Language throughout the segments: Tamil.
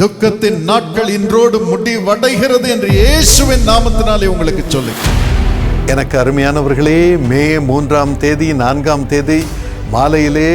துக்கத்தின் நாட்கள் இன்றோடு முடிவடைகிறது என்று இயேசுவின் நாமத்தினாலே உங்களுக்கு சொல்லி எனக்கு அருமையானவர்களே மே மூன்றாம் தேதி நான்காம் தேதி மாலையிலே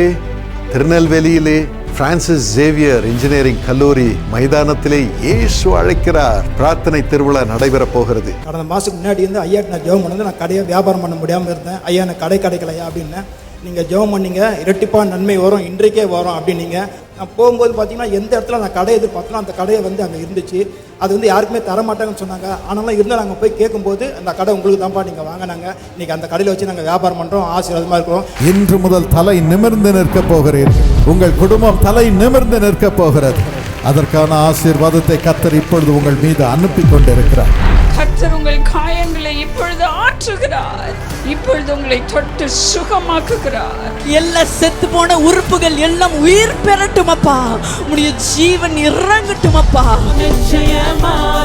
திருநெல்வேலியிலே பிரான்சிஸ் ஜேவியர் இன்ஜினியரிங் கல்லூரி மைதானத்திலே இயேசு அழைக்கிறார். பிரார்த்தனை திருவிழா நடைபெறப் போகிறது. கடந்த மாதத்துக்கு முன்னாடி வந்து ஐயா நான் ஜெபம் பண்ணது நான் கடையை வியாபாரம் பண்ண முடியாமல் இருந்தேன். ஐயா எனக்கு கடை கிடைக்கலையா அப்படின்னேன். நீங்கள் ஜெபம் பண்ணீங்க இரட்டிப்பாக நன்மை வரும் இன்றைக்கே வரும் அப்படின்னீங்க. நான் போகும்போது பார்த்தீங்கன்னா எந்த இடத்துல நான் கடை எதிர்பார்த்தனோ அந்த கடையை வந்து அங்கே இருந்துச்சு. அது வந்து யாருக்குமே தர மாட்டாங்கன்னு சொன்னாங்க. ஆனாலும் இருந்தால் நாங்கள் போய் கேட்கும்போது அந்த கடை உங்களுக்கு தான்ப்பா நீங்கள் வாங்கினாங்க. இன்னைக்கு அந்த கடையில் வச்சு நாங்கள் வியாபாரம் பண்ணுறோம் ஆசீர்வாதமாக இருக்கிறோம். இன்று முதல் தலை நிமிர்ந்து நிற்க போகிறேன் உங்கள் குடும்பம் தலை நிமிர்ந்து நிற்க போகிறது. அதற்கான ஆசீர்வாதத்தை கத்தர் இப்பொழுது உங்கள் மீது அனுப்பி கொண்டிருக்கிறார் கர்த்தர் உங்கள் காயங்களை இப்பொழுது ஆற்றுகிறார். இப்பொழுது உங்களை தொட்டு சுகமாக்குகிறார். எல்லா செத்து போன உறுப்புகள் எல்லாம் உயிர் பெறட்டும் அப்பா உடைய ஜீவன் இறங்கட்டும் அப்பா நிச்சயமாகவே